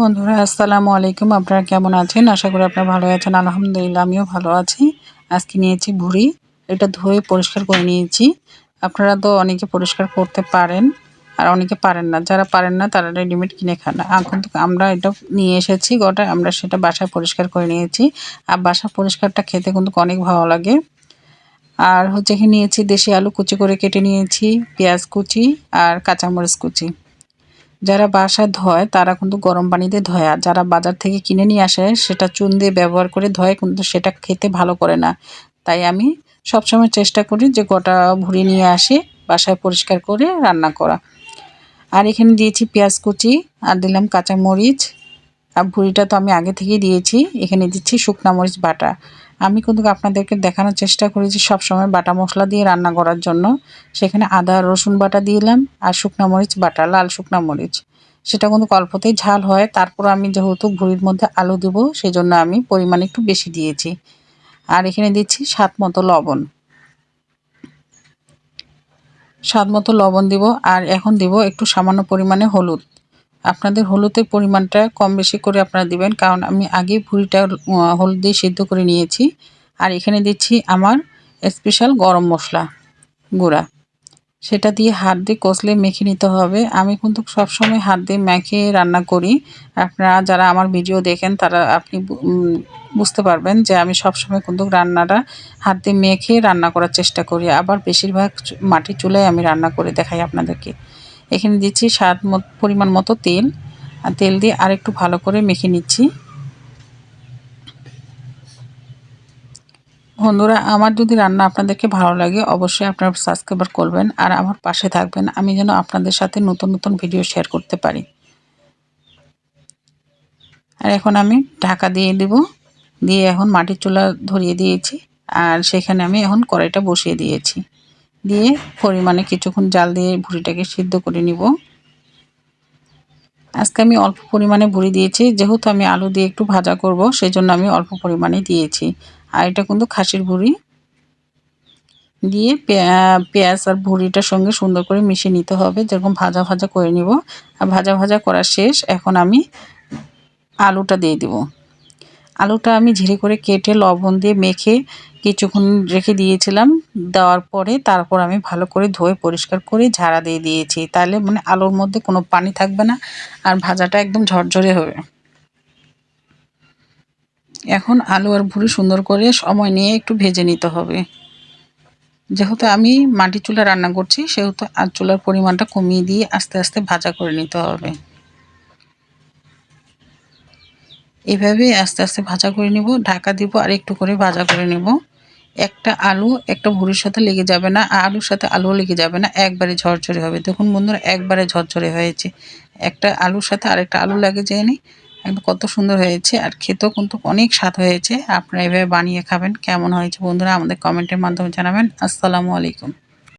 বন্ধুরা, আসসালামু আলাইকুম। আপনারা কেমন আছেন? আশা করি আপনারা ভালো আছেন। আলহামদুলিল্লাহ, আমিও ভালো আছি। আজকে নিয়েছি ভুড়ি। এটা ধুয়ে পরিষ্কার করে নিয়েছি। আপনারা তো অনেকে পরিষ্কার করতে পারেন, আর অনেকে পারেন না। যারা পারেন না, তারা রেডিমেড কিনে খান এখন তো আমরা এটা নিয়ে এসেছি গোটা, আমরা সেটা বাসায় পরিষ্কার করে নিয়েছি। আর বাসা পরিষ্কারটা খেতে কিন্তু অনেক ভালো লাগে। আর হচ্ছে কি, নিয়েছি দেশি আলু কুচি করে কেটে নিয়েছি, পেঁয়াজ কুচি আর কাঁচামরিচ কুচি। যারা বাসা ধয়, তারা কিন্তু গরম পানিতে ধয়। আর যারা বাজার থেকে কিনে নিয়ে আসে, সেটা চুন দিয়ে ব্যবহার করে ধয়, কিন্তু সেটা খেতে ভালো করে না। তাই আমি সবসময় চেষ্টা করি যে গোটা ভুড়ি নিয়ে আসি, বাসায় পরিষ্কার করে রান্না করা। আর এখানে দিয়েছি পেঁয়াজ কুচি, আর দিলাম কাঁচামরিচ। আর ভুড়িটা তো আমি আগে থেকেই দিয়েছি, এখানে দিচ্ছি শুকনা মরিচ বাটা। আমি কিন্তু আপনাদেরকে দেখানোর চেষ্টা করেছি সবসময় বাটা মশলা দিয়ে রান্না করার জন্য। সেখানে আদা, রসুন বাটা দিলাম আর শুকনো মরিচ বাটা, লাল শুকনো মরিচ। সেটা কিন্তু অল্পতেই ঝাল হয়। তারপর আমি যেহেতু ভুড়ির মধ্যে আলু দেব সেই জন্য আমি পরিমাণ একটু বেশি দিয়েছি। আর এখানে দিচ্ছি স্বাদ মতো লবণ। স্বাদ মতো লবণ দিব। আর এখন দিব একটু সামান্য পরিমাণে হলুদ। আপনাদের হলুদের পরিমাণটা কম বেশি করে আপনারা দিবেন, কারণ আমি আগে ভুড়িটা হলুদ দিয়ে সিদ্ধ করে নিয়েছি। আর এখানে দিচ্ছি আমার স্পেশাল গরম মশলা গুঁড়া। সেটা দিয়ে হাত দিয়ে কষলে মেখে নিতে হবে। আমি কিন্তু সবসময় হাত দিয়ে মেখে রান্না করি। আপনারা যারা আমার ভিডিও দেখেন, তারা আপনি বুঝতে পারবেন যে আমি সবসময় কিন্তু রান্নাটা হাত দিয়ে মেখে রান্না করার চেষ্টা করি। আবার বেশিরভাগ মাটির চুলায় আমি রান্না করে দেখাই আপনাদেরকে। এখানে দিচ্ছি স্বাদ পরিমাণ মতো তেল। আর তেল দিয়ে আরেকটু ভালো করে মেখে নিচ্ছি। বন্ধুরা, আমার যদি রান্না আপনাদেরকে ভালো লাগে, অবশ্যই আপনারা সাবস্ক্রাইবার করবেন আর আমার পাশে থাকবেন। আমি যেন আপনাদের সাথে নতুন নতুন ভিডিও শেয়ার করতে পারি। আর এখন আমি ঢাকা দিয়ে দেব। দিয়ে এখন মাটির চুলা ধরিয়ে দিয়েছি। আর সেখানে আমি এখন কড়াইটা বসিয়ে দিয়েছি। দিয়ে পরিমাণে কিছুক্ষণ জাল দিয়ে ভুড়িটাকে সিদ্ধ করে নিব। আজকে আমি অল্প পরিমাণে ভুড়ি দিয়েছি, যেহেতু আমি আলু দিয়ে একটু ভাজা করব সেই জন্য আমি অল্প পরিমাণে দিয়েছি। আর এটা কিন্তু খাসির ভুড়ি। দিয়ে পেঁয়াজ আর ভুড়িটার সঙ্গে সুন্দর করে মিশিয়ে নিতে হবে, যেরকম ভাজা ভাজা করে নিব। আর ভাজা ভাজা করা শেষ, এখন আমি আলুটা দিয়ে দিব। আলুটা আমি ঝিরে করে কেটে লবণ দিয়ে মেখে কিছুক্ষণ রেখে দিয়েছিলাম। দেওয়ার পরে তারপর আমি ভালো করে ধুয়ে পরিষ্কার করে ঝাড়া দিয়ে দিয়েছি। তাহলে মানে আলুর মধ্যে কোনো পানি থাকবে না আর ভাজাটা একদম ঝরঝরে হবে। এখন আলু আর ভুড়ি সুন্দর করে সময় নিয়ে একটু ভেজে নিতে হবে। যেহেতু আমি মাটি চুলা রান্না করছি, সেহেতু আর চুলার পরিমাণটা কমিয়ে দিয়ে আস্তে আস্তে ভাজা করে নিতে হবে। এভাবে আস্তে আস্তে ভাজা করে নিব, ঢাকা দিব আর একটু করে ভাজা করে নেব। একটা আলু, একটা ভুড়ির সাথে লেগে যাবে না আলুর সাথে আলুও লেগে যাবে না, একবারে ঝরঝরে হবে। দেখুন বন্ধুরা, একবারে ঝরঝরে হয়েছে। একটা আলুর সাথে আরেকটা আলু লাগে যায়নি একদম কত সুন্দর হয়েছে আর খেতেও কিন্তু অনেক স্বাদ হয়েছে। আপনারা এভাবে বানিয়ে খাবেন, কেমন হয়েছে বন্ধুরা আমাদের কমেন্টের মাধ্যমে জানাবেন। আসসালামু আলাইকুম।